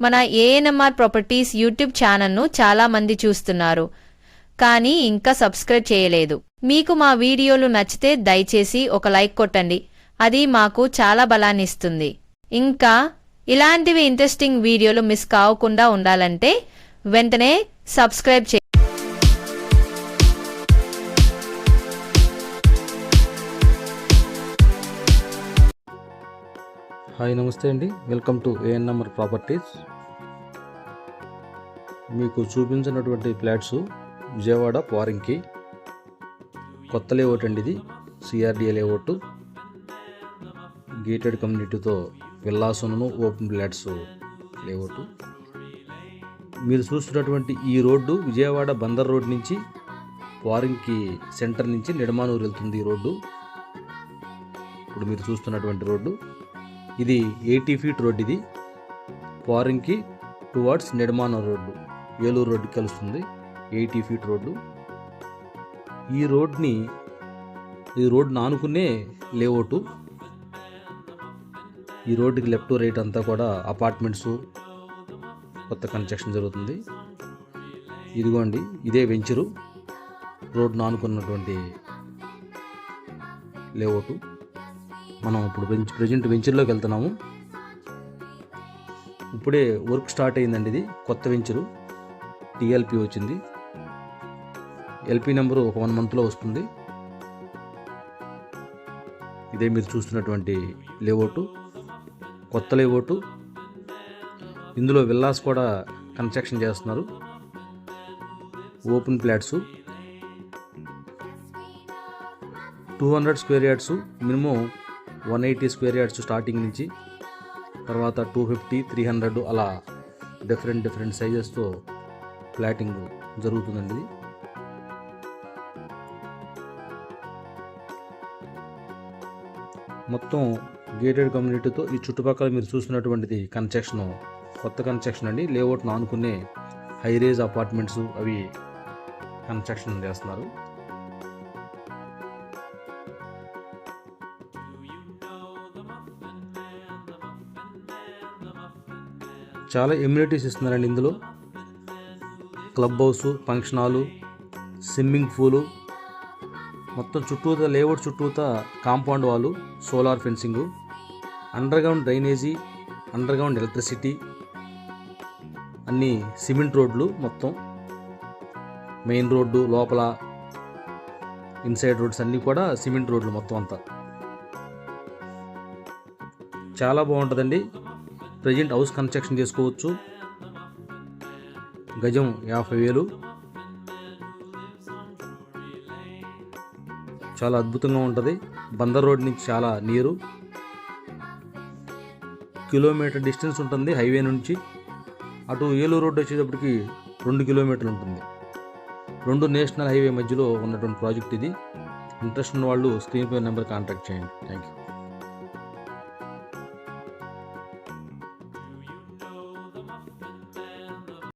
మన ఏఎన్ఎంఆర్ properties YouTube ఛానల్ను చాలా మంది చూస్తున్నారు. కానీ ఇంకా సబ్స్క్రైబ్ చేయలేదు. మీకు మా వీడియోలు నచ్చితే దయచేసి ఒక లైక్ కొట్టండి. అది మాకు చాలా బలాన్ని ఇస్తుంది. ఇంకా ఇలాంటివి ఇంట్రెస్టింగ్ వీడియోలు మిస్ కావకుండా ఉండాలంటే వెంటనే సబ్స్క్రైబ్ చే హాయ్ నమస్తే అండి. వెల్కమ్ టు ఏఎన్ఎంఆర్ ప్రాపర్టీస్ మీకు చూపించినటువంటి ఫ్లాట్స్ విజయవాడ పారింగ్కి కొత్త లేఅవుట్ అండి ఇది సిఆర్డిఏ లేఅవుట్. గేటెడ్ కమ్యూనిటీతో విల్లాసును ఓపెన్ ఫ్లాట్స్ లేఅవుట్. మీరు చూస్తున్నటువంటి ఈ రోడ్డు విజయవాడ బందర్ రోడ్ నుంచి పారింగ్కి సెంటర్ నుంచి నిడమానూరు వెళ్తుంది ఈ రోడ్డు. ఇప్పుడు మీరు చూస్తున్నటువంటి రోడ్డు. ఇది ఎయిటీ ఫీట్ రోడ్ ఇది. పారింగ్కి టువార్డ్స్ నిర్మాణ రోడ్డు. ఏలూరు రోడ్డు కలుస్తుంది ఎయిటీ ఫీట్ రోడ్డు. ఈ రోడ్ని ఈ రోడ్ని ఆనుకునే లేఅవుట్. ఈ రోడ్డుకి లెఫ్ట్ రైట్ అంతా కూడా అపార్ట్మెంట్స్ కొత్త కన్స్ట్రక్షన్ జరుగుతుంది. ఇదిగోండి ఇదే వెంచరు. రోడ్ను ఆనుకున్నటువంటి లేఅవుట్. మనం ఇప్పుడు వెంచ్ ప్రజెంట్ వెంచర్లోకి వెళ్తున్నాము. ఇప్పుడే వర్క్ స్టార్ట్ అయిందండి ఇది. కొత్త వెంచరు టీఎల్పి వచ్చింది. ఎల్పి నెంబరు ఒక వన్ మంత్లో వస్తుంది. ఇదే మీరు చూస్తున్నటువంటి లేఅవుట్ కొత్త లేఅవుట్ ఇందులో విల్లాస్ కూడా కన్స్ట్రక్షన్ చేస్తున్నారు. Open plots two hundred square yards minimum one eighty square yards starting నుంచి తర్వాత టూ ఫిఫ్టీ త్రీ హండ్రెడ్ అలా డిఫరెంట్ డిఫరెంట్ సైజెస్తో ఫ్లాటింగ్ జరుగుతుందండి. ఇది మొత్తం గేటెడ్ కమ్యూనిటీతో ఈ చుట్టుపక్కల మీరు చూస్తున్నటువంటిది కన్స్ట్రక్షన్ కొత్త కన్స్ట్రక్షన్ అండి. లేఅవుట్ను ఆనుకునే హై రేజ్ అపార్ట్మెంట్స్ అవి కన్స్ట్రక్షన్ చేస్తున్నారు. చాలా ఇమ్యూనిటీస్ ఇస్తున్నారండి ఇందులో. Club house function hall swimming pool మొత్తం చుట్టూత లేఅవుట్ చుట్టూతా కాంపౌండ్ వాళ్ళు solar fencing underground drainage underground electricity అన్నీ సిమెంట్ రోడ్లు మొత్తం. మెయిన్ రోడ్డు లోపల ఇన్సైడ్ రోడ్స్ అన్నీ కూడా సిమెంట్ రోడ్లు మొత్తం అంతా. చాలా బాగుంటుందండి. ప్రజెంట్ హౌస్ కన్స్ట్రక్షన్ చేసుకోవచ్చు. గజం యాభై వేలు. చాలా అద్భుతంగా ఉంటుంది. బందర్ రోడ్ నుంచి చాలా నీరు. కిలోమీటర్ డిస్టెన్స్ ఉంటుంది హైవే నుంచి. అటు ఏలూరు రోడ్ వచ్చేటప్పటికి రెండు కిలోమీటర్లు ఉంటుంది. రెండు నేషనల్ హైవే మధ్యలో ఉన్నటువంటి ప్రాజెక్ట్ ఇది. ఇంట్రెస్ట్ ఉన్న వాళ్ళు స్క్రీన్ పై నెంబర్ కాంటాక్ట్ చేయండి. Thank you